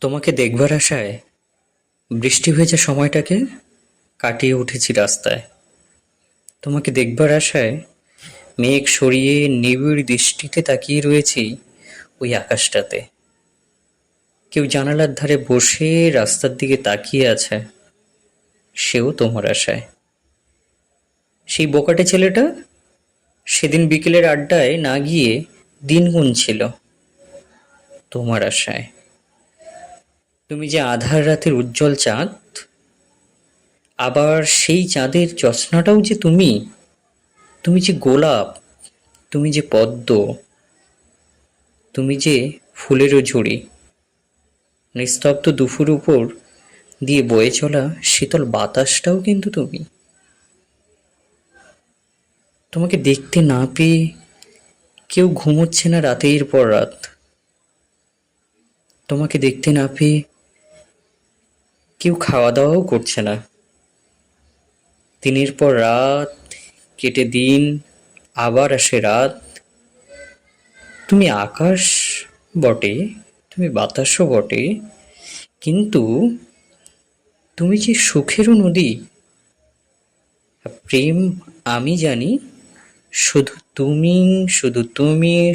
তোমাকে দেখবার আশায় বৃষ্টি ভেজা সময়টাকে কাটিয়ে উঠেছি রাস্তায়। তোমাকে দেখবার আশায় মেঘ সরিয়ে নিবিড় দৃষ্টিতে তাকিয়ে রয়েছি ওই আকাশটাতে। কেউ জানালার ধারে বসে রাস্তার দিকে তাকিয়ে আছে, সেও তোমার আশায়। সেই বোকাটে ছেলেটা সেদিন বিকেলের আড্ডায় না গিয়ে দিন গুনছিল তোমার আশায়। তুমি যে আধার রাতের উজ্জ্বল চাঁদ, আবার সেই চাঁদের জ্যোৎস্নাটাও যে তুমি তুমি যে গোলাপ, তুমি যে পদ্ম, তুমি যে ফুলেরও ঝুড়ি, নিস্তব্ধ দুপুর উপর দিয়ে বয়ে চলা শীতল বাতাসটাও কিন্তু তুমি। তোমাকে দেখতে না পেয়ে কেউ ঘুমোচ্ছে না রাতের পর রাত। তোমাকে দেখতে না পেয়ে কেউ খাওয়া দাওয়াও করছে না। দিনের পর রাত, কেটে দিন, আবার আসে রাত। তুমি আকাশ বটে, তুমি বাতাসও বটে, কিন্তু তুমি যে সুখেরও নদী। প্রেম আমি জানি, শুধু তুমি শুধু তুমি